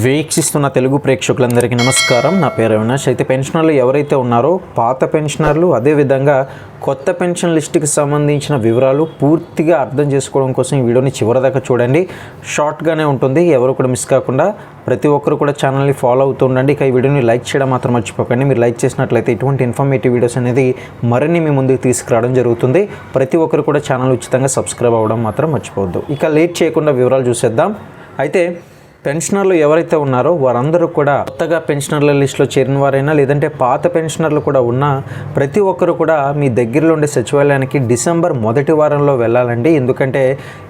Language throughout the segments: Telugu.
వీక్షిస్తున్న తెలుగు ప్రేక్షకులందరికీ నమస్కారం. నా పేరు అవినాష్. అయితే పెన్షనర్లు ఎవరైతే ఉన్నారో పాత పెన్షనర్లు అదేవిధంగా కొత్త పెన్షన్ లిస్టుకి సంబంధించిన వివరాలు పూర్తిగా అర్థం చేసుకోవడం కోసం ఈ వీడియోని చివరిదాకా చూడండి. షార్ట్గానే ఉంటుంది. ఎవరు కూడా మిస్ కాకుండా ప్రతి ఒక్కరు కూడా ఛానల్ని ఫాలో అవుతూ ఉండండి. ఇక ఈ వీడియోని లైక్ చేయడం మాత్రం మర్చిపోకండి. మీరు లైక్ చేసినట్లయితే ఇటువంటి ఇన్ఫర్మేటివ్ వీడియోస్ అనేది మరిన్ని మీ ముందుకు తీసుకురావడం జరుగుతుంది. ప్రతి ఒక్కరు కూడా ఛానల్ ఉచితంగా సబ్స్క్రైబ్ అవ్వడం మాత్రం మర్చిపోవద్దు. ఇక లేట్ చేయకుండా వివరాలు చూసేద్దాం. అయితే పెన్షనర్లు ఎవరైతే ఉన్నారో వారందరూ కూడా కొత్తగా పెన్షనర్ల లిస్టులో చేరిన వారైనా లేదంటే పాత పెన్షనర్లు కూడా ఉన్నా ప్రతి ఒక్కరు కూడా మీ దగ్గరలో ఉండే సచివాలయానికి డిసెంబర్ మొదటి వారంలో వెళ్ళాలండి. ఎందుకంటే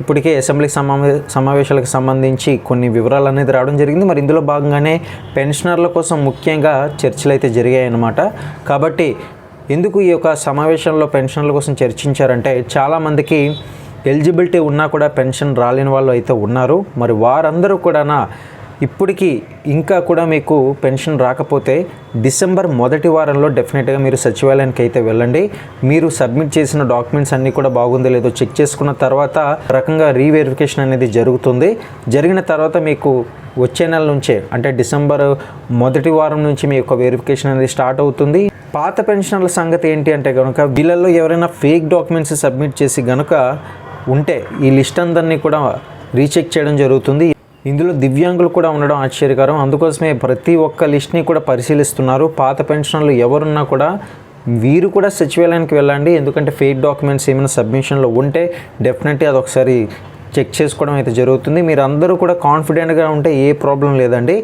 ఇప్పటికే అసెంబ్లీ సమావే సమావేశాలకు సంబంధించి కొన్ని వివరాలు అనేది రావడం జరిగింది. మరి ఇందులో భాగంగానే పెన్షనర్ల కోసం ముఖ్యంగా చర్చలు అయితే జరిగాయన్నమాట. కాబట్టి ఎందుకు ఈ యొక్క సమావేశంలో పెన్షన్ల కోసం చర్చించారంటే చాలామందికి ఎలిజిబిలిటీ ఉన్నా కూడా పెన్షన్ రాలేని వాళ్ళు అయితే ఉన్నారు. మరి వారందరూ కూడా ఇప్పటికీ ఇంకా కూడా మీకు పెన్షన్ రాకపోతే డిసెంబర్ మొదటి వారంలో డెఫినెట్గా మీరు సచివాలయానికి అయితే వెళ్ళండి. మీరు సబ్మిట్ చేసిన డాక్యుమెంట్స్ అన్నీ కూడా బాగుందో లేదో చెక్ చేసుకున్న తర్వాత రకంగా రీవెరిఫికేషన్ అనేది జరుగుతుంది. జరిగిన తర్వాత మీకు వచ్చే నెల నుంచే అంటే డిసెంబర్ మొదటి వారం నుంచి మీ యొక్క వెరిఫికేషన్ అనేది స్టార్ట్ అవుతుంది. పాత పెన్షనర్ల సంగతి ఏంటి అంటే కనుక వీళ్ళల్లో ఎవరైనా ఫేక్ డాక్యుమెంట్స్ సబ్మిట్ చేసి కనుక ఉంటే ఈ లిస్ట్ అందరినీ కూడా రీచెక్ చేయడం జరుగుతుంది. ఇందులో దివ్యాంగులు కూడా ఉండడం ఆశ్చర్యకరం. అందుకోసమే ప్రతి ఒక్క లిస్ట్ని కూడా పరిశీలిస్తున్నారు. పాత పెన్షన్లు ఎవరున్నా కూడా వీరు కూడా సచివాలయానికి వెళ్ళండి. ఎందుకంటే ఫేక్ డాక్యుమెంట్స్ ఏమైనా సబ్మిషన్లో ఉంటే డెఫినెట్గా అది ఒకసారి చెక్ చేసుకోవడం అయితే జరుగుతుంది. మీరు అందరూ కూడా కాన్ఫిడెంట్గా ఉంటే ఏ ప్రాబ్లం లేదండి.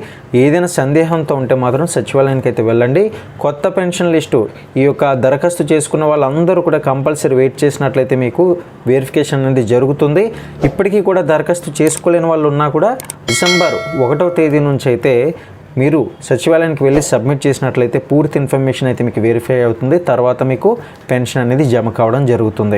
ఏదైనా సందేహంతో ఉంటే మాత్రం సచివాలయానికి అయితే వెళ్ళండి. కొత్త పెన్షన్ లిస్టు ఈ యొక్క దరఖాస్తు చేసుకున్న వాళ్ళందరూ కూడా కంపల్సరీ వెయిట్ చేసినట్లయితే మీకు వెరిఫికేషన్ అనేది జరుగుతుంది. ఇప్పటికీ కూడా దరఖాస్తు చేసుకోలేని వాళ్ళు ఉన్నా కూడా డిసెంబర్ ఒకటో తేదీ నుంచి అయితే మీరు సచివాలయానికి వెళ్ళి సబ్మిట్ చేసినట్లయితే పూర్తి ఇన్ఫర్మేషన్ అయితే మీకు వెరిఫై అవుతుంది. తర్వాత మీకు పెన్షన్ అనేది జమ కావడం జరుగుతుంది.